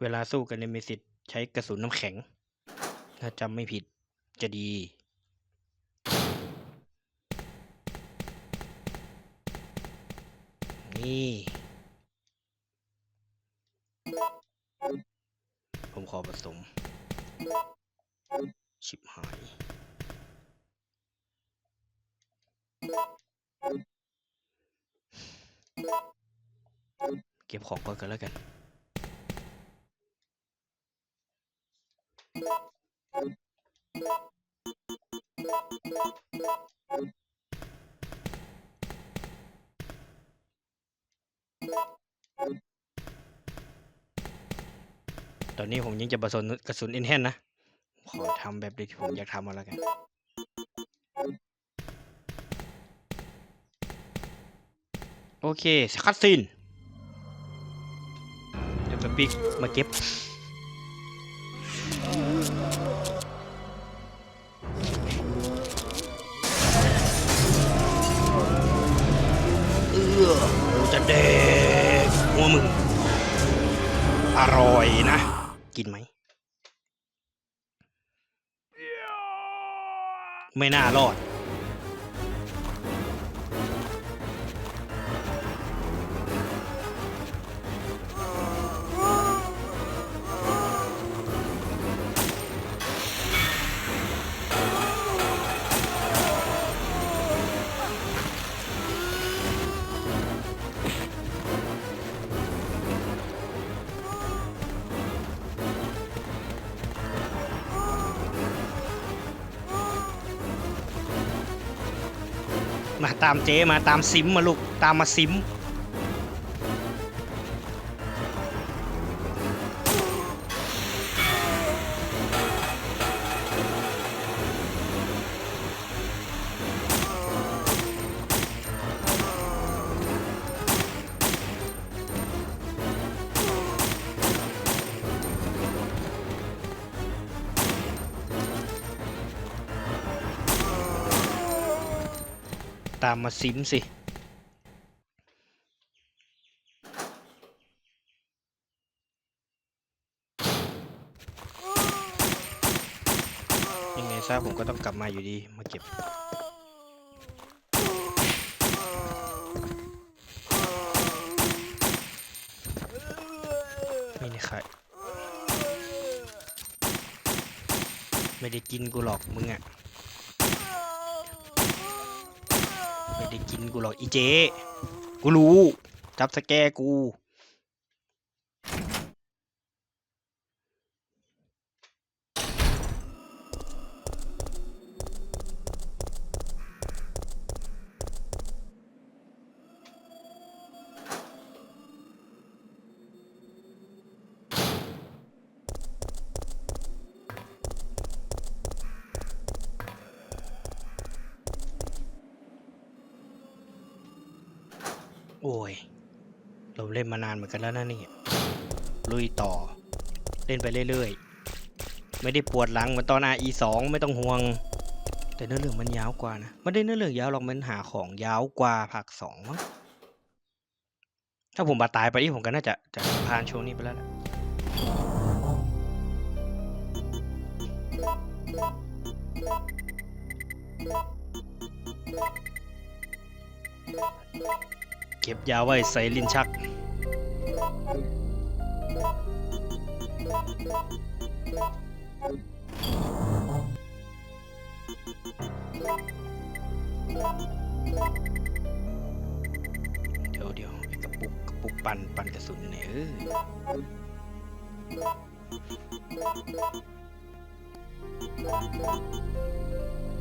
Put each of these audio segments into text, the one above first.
เวลาสู้กันเนมีสิทธ์ใช้กระสุนน้ำแข็ง ถ้าจำไม่ผิดจะดี นี่ ผมขอผสม ชิบหาย ของก่อนกันแล้วกัน ตอนนี้ผมยังจะผสมกระสุนอินแฮนนะ ขอทำแบบที่ผมอยากทำมาแล้วกันโอเคคัดซีน มาปิกมาเก็บ เออกูจะเด็กหัวมึง อร่อยนะ กินไหม ไม่น่ารอด มาตามเจ๊มาตามซิมมาลูกตามมาซิม มาซิมสิ ยังไงซะผมก็ต้องกลับมาอยู่ดี มาเก็บไม่ได้ใครไม่ได้กินกูหรอกมึงอะไม่ ได้กินกูหรอกอีเจกูรู้จับสแกกู โอ้ย เราเล่นมานานเหมือน กันแล้วนะนี่ ลุยต่อ เล่นไปเรื่อยๆ ไม่ได้ปวดหลังเหมือนตอน RE 2ไม่ต้องห่วง แต่เนื้อเรื่องมันยาวกว่านะไม่ได้เนื้อเรื่องยาวหรอกมันหาของยาวกว่าภาคสองมั้งถ้าผมบาตายไปนี่ผมก็น่าจะจะผ่านช่วงนี้ไปแล้วแหละเก็บยาไว้ใส่ลิ้นชัก เดี๋ยวเดี๋ยวไอ้กระปุกกระปุกปั่นปั่นกระสุนเนี่ยเออ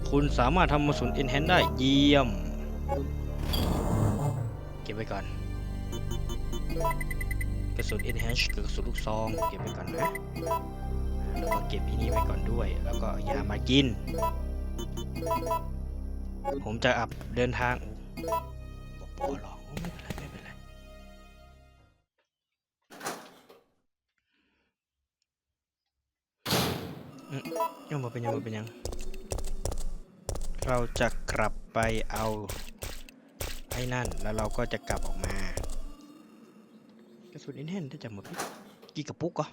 คุณสามารถทำกระสุนเอินแฮนได้เยี่ยม เก็บไว้ก่อน กระสุน enhance หรือกระสุนลูกซอง เก็บไว้ก่อนนะ แล้วก็เก็บอีนี้ไว้ก่อนด้วย แล้วก็ยามากิน ผมจะอับเดินทางบอกปอหรอกไม่เป็นไรไม่เป็นไร ยังมาเป็นยังมาเป็นยัง เราจะกลับไปเอาไอ้นั่น แล้วเราก็จะกลับออกมา กระสุนอินเทนถ้าจำไมดกี่กระปุกก็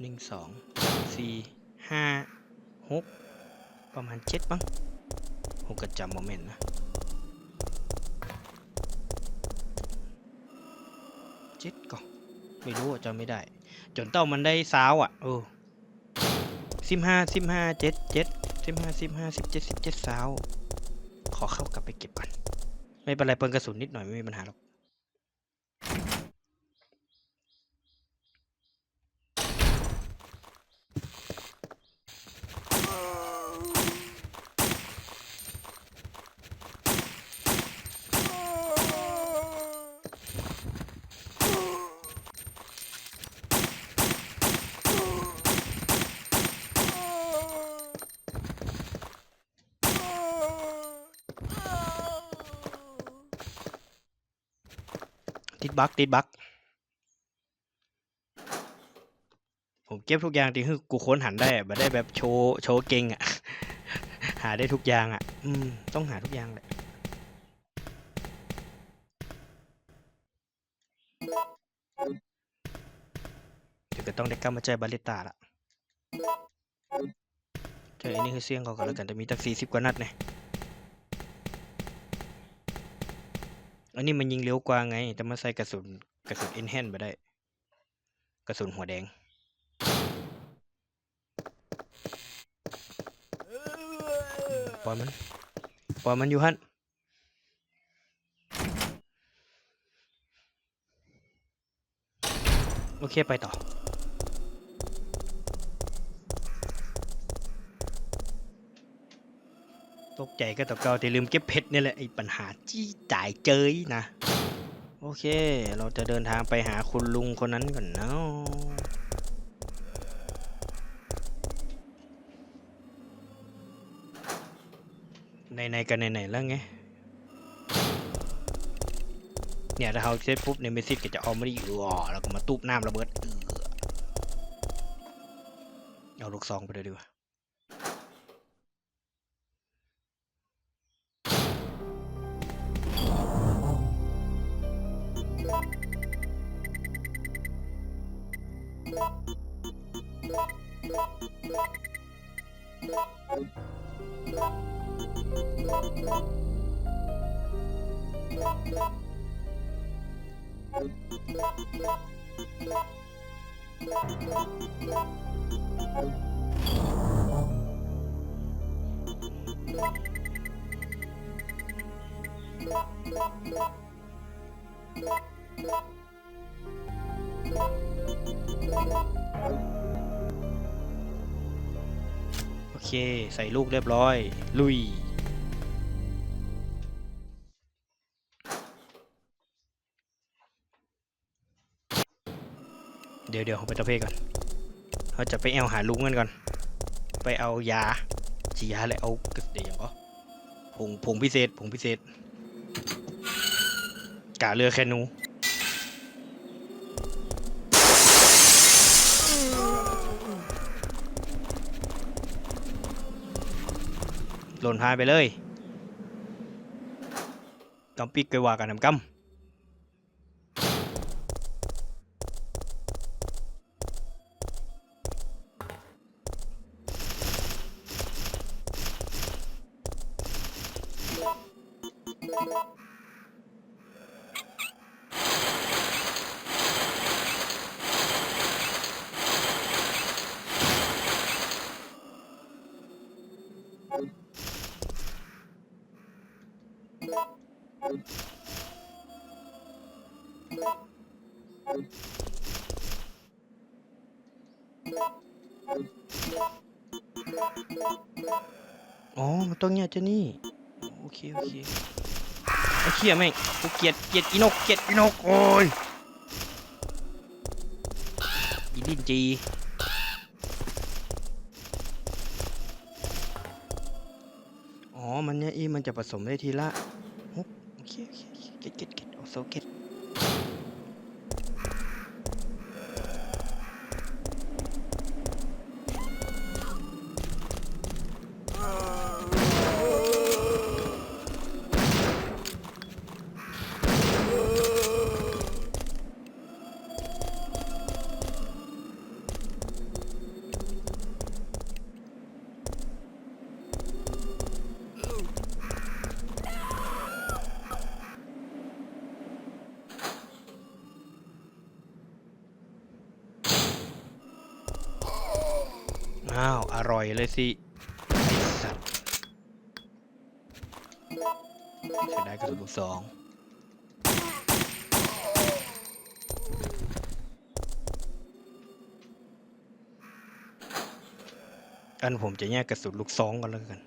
หนึ่งสองสี่ห้าหกประมาณเจ็ดมั้งผมก็จำโมเมนต์นะเจ็ดก็ไม่รู้อะจำไม่ได้ จนเต้ามันได้สาวอะเออสิบห้าสิบห้าเจ็ดเจ็ดสิบห้าสิบห้าสิบเจ็ดสิบเจ็ดสาว ขอเข้ากลับไปเก็บก่อน ไม่เป็นไรเปิงกระสุนนิดหน่อยไม่มีปัญหาหรอก บั๊กติดบั๊กผมเก็บทุกอย่างที่คือกูค้นหันได้อะบ่ได้แบบโชว์โชว์เก่งอะ หาได้ทุกอย่างอะ อืม ต้องหาทุกอย่างแหละเดี๋ยวก็ต้องได้กลับมาใจบาลิตาละเจออันนี้คือเสียงเขาก็แล้วกันแต่มีตั้งสี่สิบกว่านัดเนี่ย อันนี้มันยิงเร็วกว่าไง แต่มาใส่กระสุนกระสุนเอ็นแฮนไปได้ กระสุนหัวแดง ปล่อยมัน ปล่อยมันอยู่ฮั่นโอเคไปต่อ ตกใจก็ต่อเก่าแต่ลืมเก็บเพชรนี่แหละไอ้ปัญหาจี้จ่ายเจยนะ โอเค เราจะเดินทางไปหาคุณลุงคนนั้นก่อนเนาะในๆกันไหนๆแล้วไงเนี่ยถ้าเขาเซตปุ๊บในเมสซิสก็จะเอามาดิอือแล้วก็มาตูบน้ำระเบิดเออเอาลูกซองไปเลยดีกว่า เค ใส่ลูกเรียบร้อย ลุย เดี๋ยวเดี๋ยวไปตะเพก่อนเขาจะไปเอาหาลุงกันก่อน ไปเอายาฉียาเลยเอาเดี๋ยวอย่างก็ผงผงพิเศษผงพิเศษกาเรือแคนู หล่นหายไปเลยต้องปิกว่ากันนำกำ ต้องเนี่ยจะนี่โอเคโอเคไอ้เขี้ยแม่งกูเกลียดเกลียดอีนกเกลียดอีนกโอ้ยอีดินจีอ๋อมันเนี่ยอีมันจะผสมได้ทีละโอเคโอเคเคเก็ตเก็ตเก็ตโอโซเก็ต เลยสิไอสัตว์เสียดายกระสุนลูกสองอันผมจะแยกกระสุนลูกซองกันแล้วกัน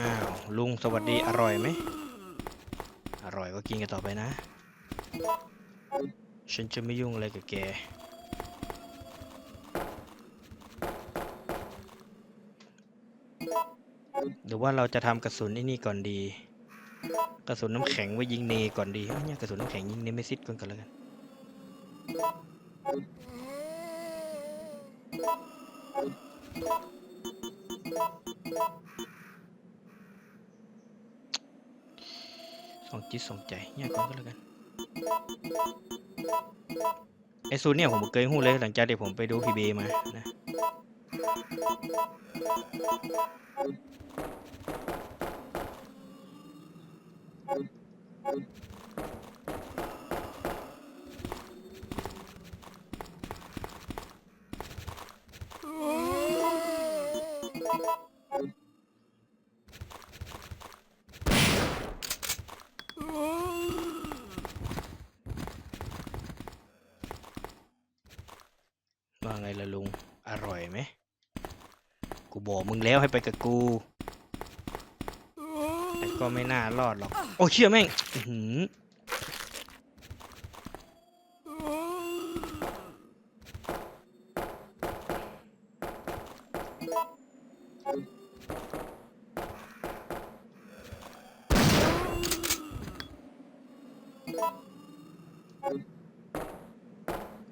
อ้าว ลุงสวัสดีอร่อยไหม อร่อยก็กินกันต่อไปนะ ฉันจะไม่ยุ่งอะไรกับแก หรือว่าเราจะทำกระสุนไอ้นี่ก่อนดี กระสุนน้ำแข็งไว้ยิงเนก่อนดีเอ้ยเนี่ยกระสุนน้ำแข็งยิงเนไม่ซิดก่อนกันแล้วกัน สองจิตสองใจแยก่อนก็แล้วกันไอซูนเนี่ยผมเคยหู้เลยหลังจากที่ผมไปดูพีเบมานะ ว่าไงล่ะลุง อร่อยไหม กูบอกมึงแล้วให้ไปกับกู ก็ไม่น่ารอดหรอก โอ้เชี่ยแม่งหือ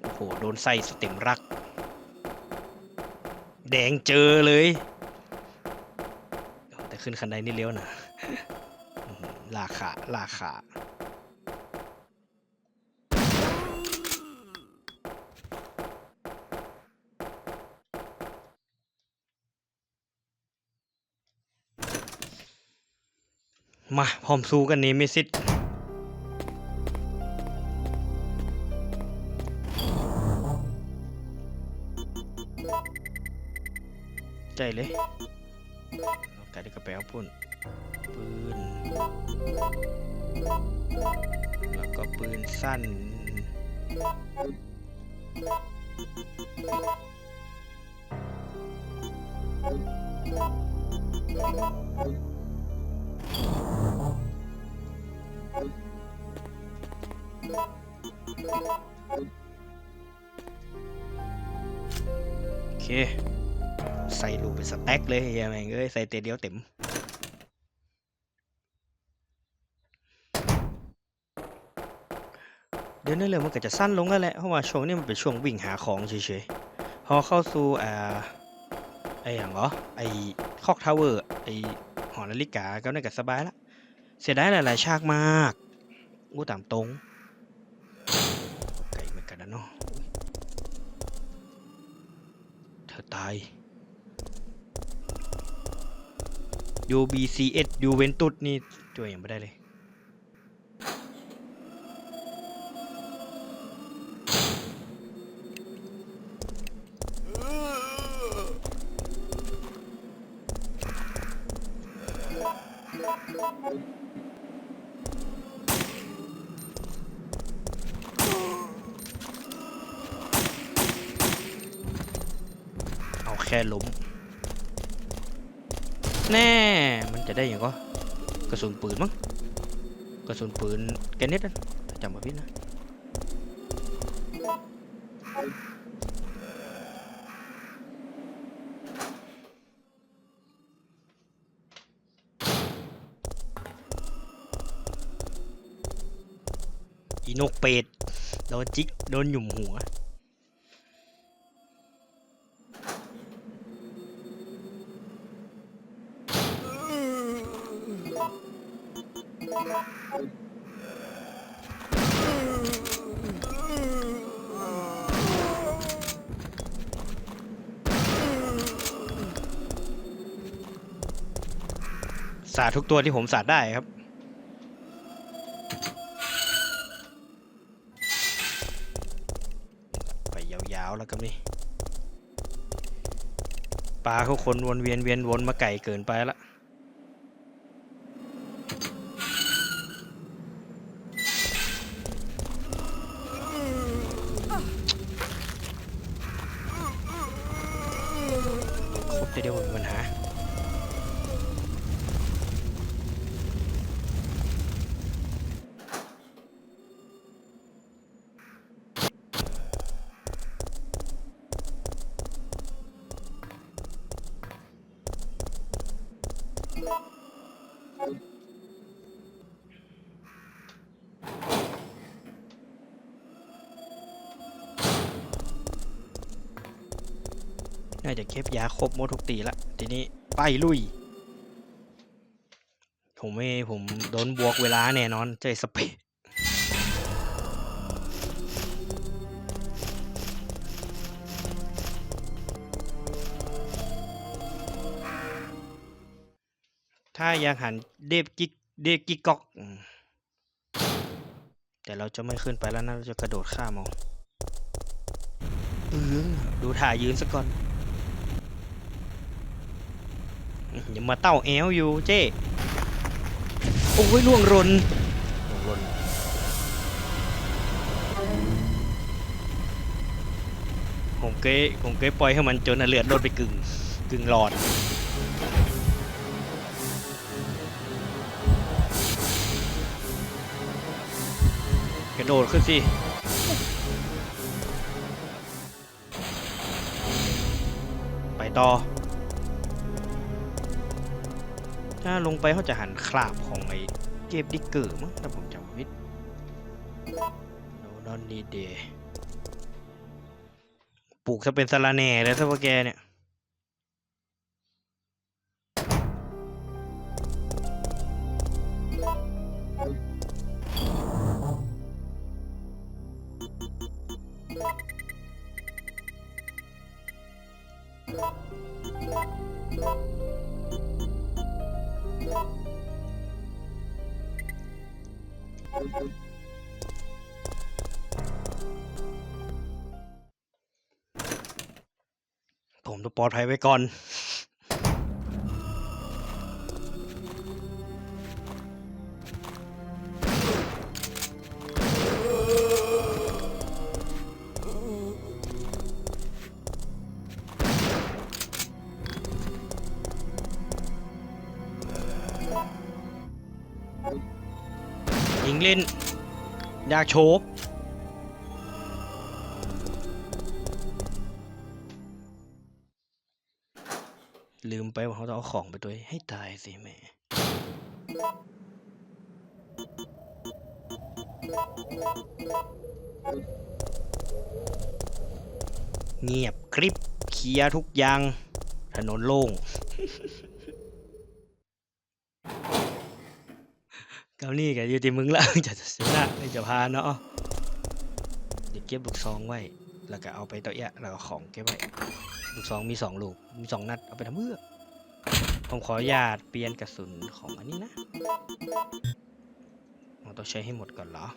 โอ้โห โดนไส้สเต็มรัก แดงเจอเลย แต่ขึ้นคันไดนี่เลี้ยวนะ อื้อหือลาขาลาขามาพร้อมสู้กันนี้ไม่สิทธิ์ใจเลยเอาไก่ได้กระเป๋าพุ่น ปืน แล้วก็ปืนสั้น โอเค ใส่ลูเป็นสแต็กเลยเฮียแม่งเอ้ย ใส่เตเดียวเต็ม เดี๋ยวนั่นเลยมันก็จะสั้นลงแล้วแหละเพราะว่าช่วงนี้มันเป็นช่วงวิ่งหาของเฉยๆพอเข้าสู่อ่าไอ้อย่างเหรอไอ้คอกทาวเวอร์ไอ้หอนาฬิกาก็น่าจะสบายละเสียดายหลายๆฉากมากอู้ตามตรงไกลเหมือนกันนะเนาะเธอตาย UBCS ยูเวนตุสนี่ช่วยยังไม่ได้เลย ระสุนปืนมั้งกระสุนปืนแกนเน็ตนะจำมาพิดนะอีนกเป็ดโดนจิกโดนหยุ่มหัว ตัวที่ผมสาดได้ครับ ไปยาวๆแล้วครับนี่ปลาเขาคนวนเวียนเวียนวนมาไก่เกินไปละ น่าจะเก็บยาครบหมดทุกตีละทีนี้ไปลุย ผมไม่ผมโดนบวกเวลาแน่นอนใจสเปถ้ายากหันเดฟกิกเดฟกิกกอก แต่เราจะไม่ขึ้นไปแล้วนะ เราจะกระโดดข้ามเอาเออดูท่ายืนซะก่อน อย่ามาเต้าแอวอยู่เจ้ โอ้ยล่วงรนล่วงรนผมเก้ผมเก้ปล่อยให้มันจนเลือดลดไปกึ่งกึ่งหลอดกระโดดขึ้นสิไปต่อ ถ้าลงไปเขาจะหันคราบของไอ้เก็บดิเกอร์มั้งถ้าผมจำไม่ผิดโนนอนีเดปลูกจะเป็นสาราแหน่เลยซะว่าแกเนี่ย ปลอดภัยไว้ก่อน ยิงเล่น อยากโชว์ ไปว่าเขาต้องเอาของไปด้วยให้ตายสิแม่เงียบกริบเคลียร์ทุกอย่าง ถนนโล่งเกานี่กับอยู่ที่มึงละจะชนะไม่จะพาเนาะเดี๋ยวเก็บลูกซองไว้ แล้วก็เอาไปต่อเอะแล้วก็ของเก็บไว้ลูกซองมีสองลูก มีสองนัด เอาไปทำเพื่อ ผมขออนุญาตเปลี่ยนกระสุนของอันนี้นะเราต้องใช้ให้หมดก่อนเหรอ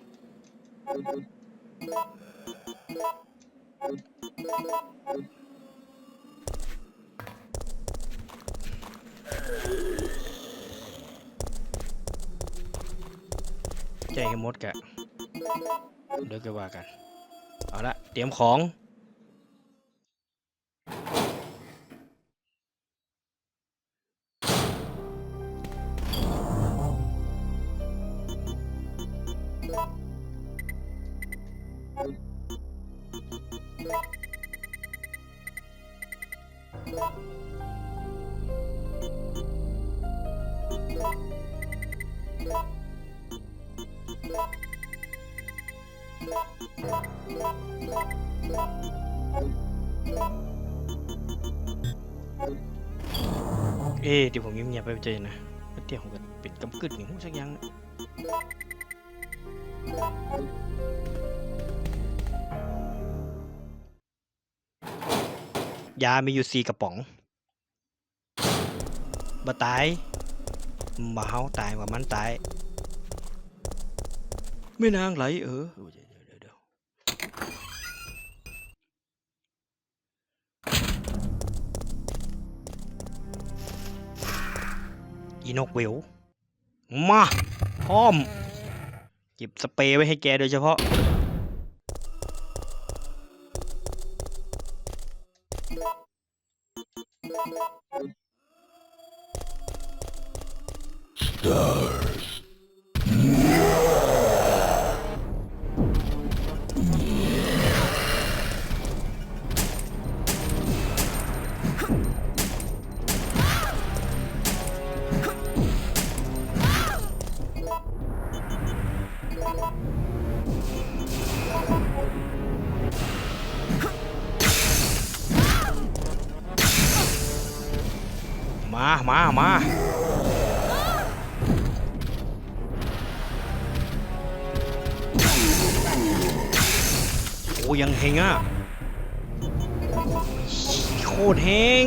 ใจให้หมดกะเดี๋ยวก็ว่ากัน เอาละ เตรียมของ เดี๋ยวผมเงียบๆไปเจอนะเดี๋ยวผมก็เป็นกำกึดอย่างหูสักอย่างยามีอยู่สี่กระป๋องบ่ตายบ่เฮาตายว่ามันตายไม่นางไหลเออ อีนกเวลมาพร้อมเก็บสเปรย์ไว้ให้แกโดยเฉพาะ มามาโอ้ยังเฮงอะโคตรเฮง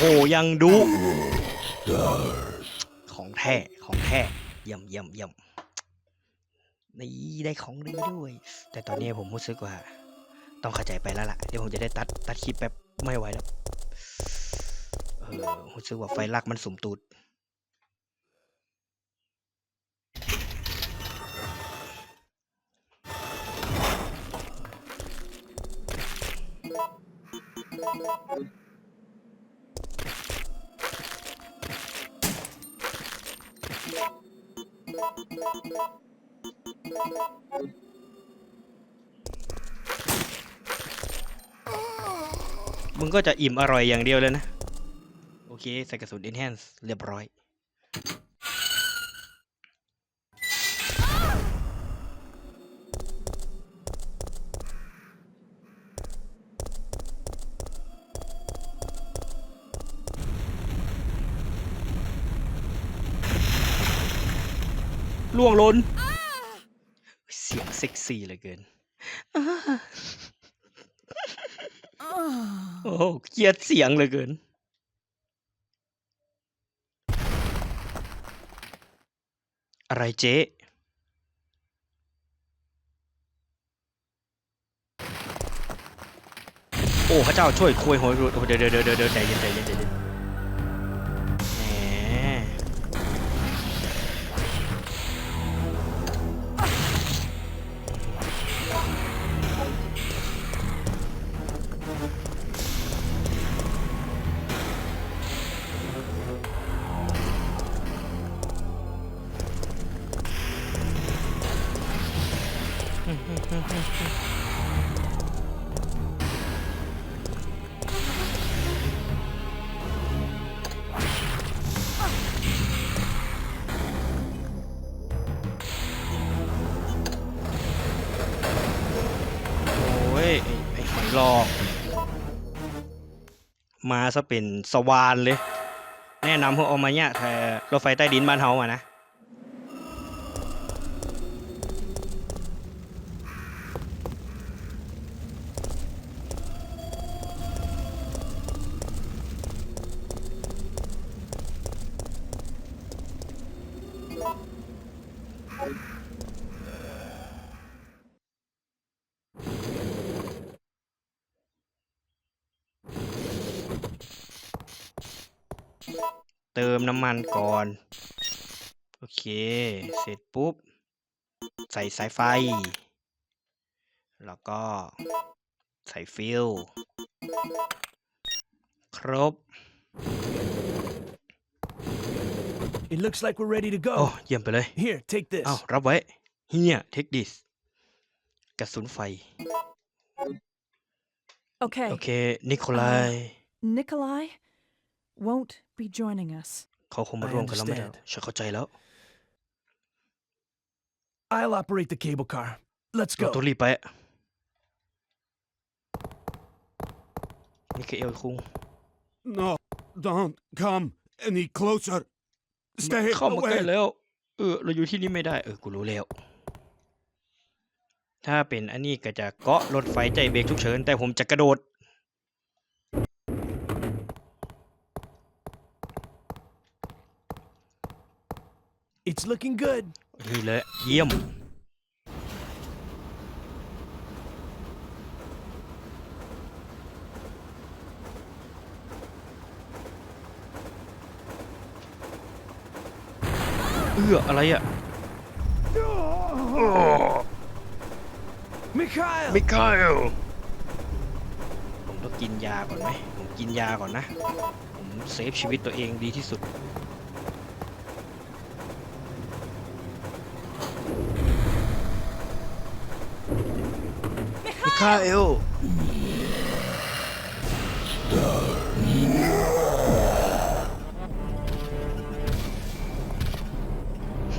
โอ้โห ยังดุของแท้ของแท้เยี่ยมเยี่ยมเยี่ยมนี่ได้ของดีด้วย แต่ตอนนี้ผมรู้สึกว่า ต้องเข้าใจไปแล้วล่ะ เดี๋ยวผมจะได้ตัดตัดคลิปแป๊บไม่ไหวแล้ว เออรู้สึกว่าไฟลักมันสุ่มตูด มึงก็จะอิ่มอร่อยอย่างเดียวเลยนะ โอเค ใส่กระสุน enhance เรียบร้อย ล่วงล้น เสียงเซ็กซี่เหลือเกิน โอ้โหเกลียดเสียงเหลือเกิน อะไรเจ๊โอ้ พระเจ้าช่วยคุยโหยรุดโอ้เดี๋ยวเดี๋ยวเดี๋ยวเดี๋ยวใจเย็นใจเย็นใจเย็น มาซะเป็นสวานเลย แนะนำพวกเอามาเนี่ยแทรถไฟใต้ดินบ้านเฮามานะ เติมน้ำมันก่อน โอเค เสร็จปุ๊บ ใส่สายไฟ แล้วก็ใส่ฟิลครบ It looks like we're ready to โอ้ go. เยี่ยมไปเลย Here, take this. อ้าวรับไว้ เฮียเทคดิสกระสุนไฟ Okay. โอเค นิโคลาย Nikolai won't be joining us. เขาคงมาร่วมกันแล้วไม่ได้ understand. ฉันเข้าใจแล้ว I'll operate the cable car. Let's เรา go. ต้องรีบไปอะมิคาเอลคุง No, don't come any closer. Stay เข้ามาใกล้ away. แล้ว เออ เราอยู่ที่นี่ไม่ได้ เออ กูรู้แล้ว ถ้าเป็นอันนี้ก็จะเกาะรถไฟใจเบรกฉุกเฉิน แต่ผมจะกระโดด It's looking good. นี่เลยเยี่ยม เอื้ออะไรอะ Mikhail! มิคาเอลผมต้องกินยาก่อนไหมผมกินยาก่อนนะ ผมเซฟชีวิตตัวเองดีที่สุด มิคาเอล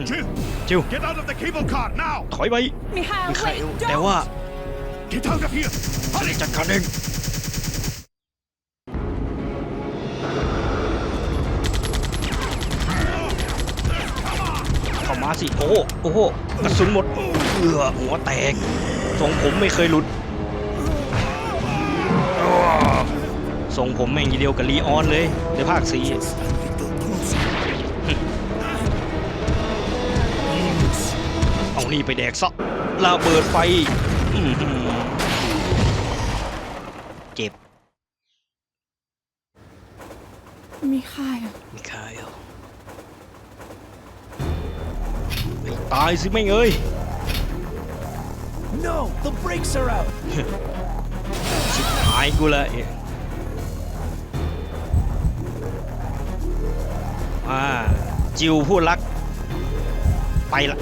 Jill, จิว get out of the cable car now. ถอยไป Mikhail, มิคาเอ wait, ล don't! แต่ว่า Get out of here. ฉันจะจัดการเองเข้ามาสิ โอ้โหโอ้โหกระสุนหมดเอือหัวแตกทรงผมไม่เคยหลุด ทรงผมแม่งยีเดียวกับลีออนเลยในภาคสี่เอานี่ไปแดกซะระเบิดไฟอื้อหือเจ็บ Mikhail. มิคาเอลไม่ตายสิไม่งเอ้ย No, the brakes are out. ชิบหายกูละ อ๊ะอ่าจิวผู้รัก ไปละ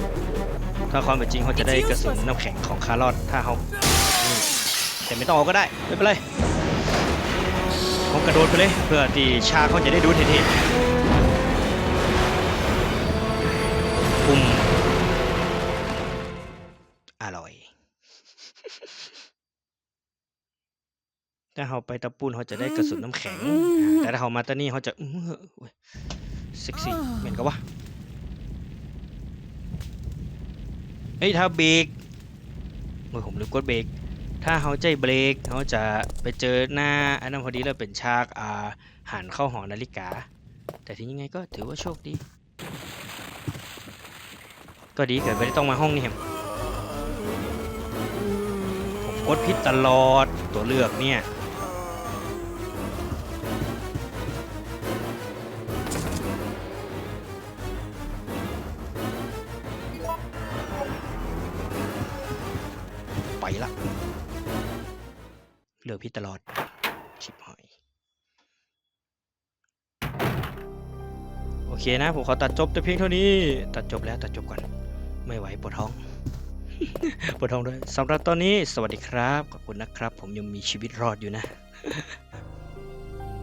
ถ้าความเป็นจริงเขาจะได้กระสุนน้ำแข็งของคาร์ลอดถ้าเขานี่แต่ไม่ต้องเอาก็ได้ ไม่เป็นไรเขากระโดดไปเลย เพื่อที่ชาเขาจะได้ดูเท่ๆปุ่มอร่อย ถ้าเขาไปตะปูนเขาจะได้กระสุนน้ำแข็งอ่าแต่ถ้าเขามาตะนี่เขาจะอื้อหือโอ้ย เซ็กซี่เหม็นก็วะเอ้ยถ้าเบรกโอ้ยผมลืมกดเบรกถ้าเขาใจเบรกเขาจะไปเจอหน้าอันนั้นพอดีแล้วเป็นฉากอ่าหันเข้าหอนาฬิกา แต่ทียังไงก็ถือว่าโชคดี ก็ดีเกิดไม่ได้ต้องมาห้องนี่แฮมผมกดพิษตลอดตัวเลือกเนี่ย พี่ตลอด ชิบหายโอเคนะ ผมขอตัดจบแต่เพียงเท่านี้ ตัดจบแล้วตัดจบก่อน ไม่ไหวปวดท้อง ปวดท้องด้วยสำหรับตอนนี้สวัสดีครับ ขอบคุณนะครับ ผมยังมีชีวิตรอดอยู่นะ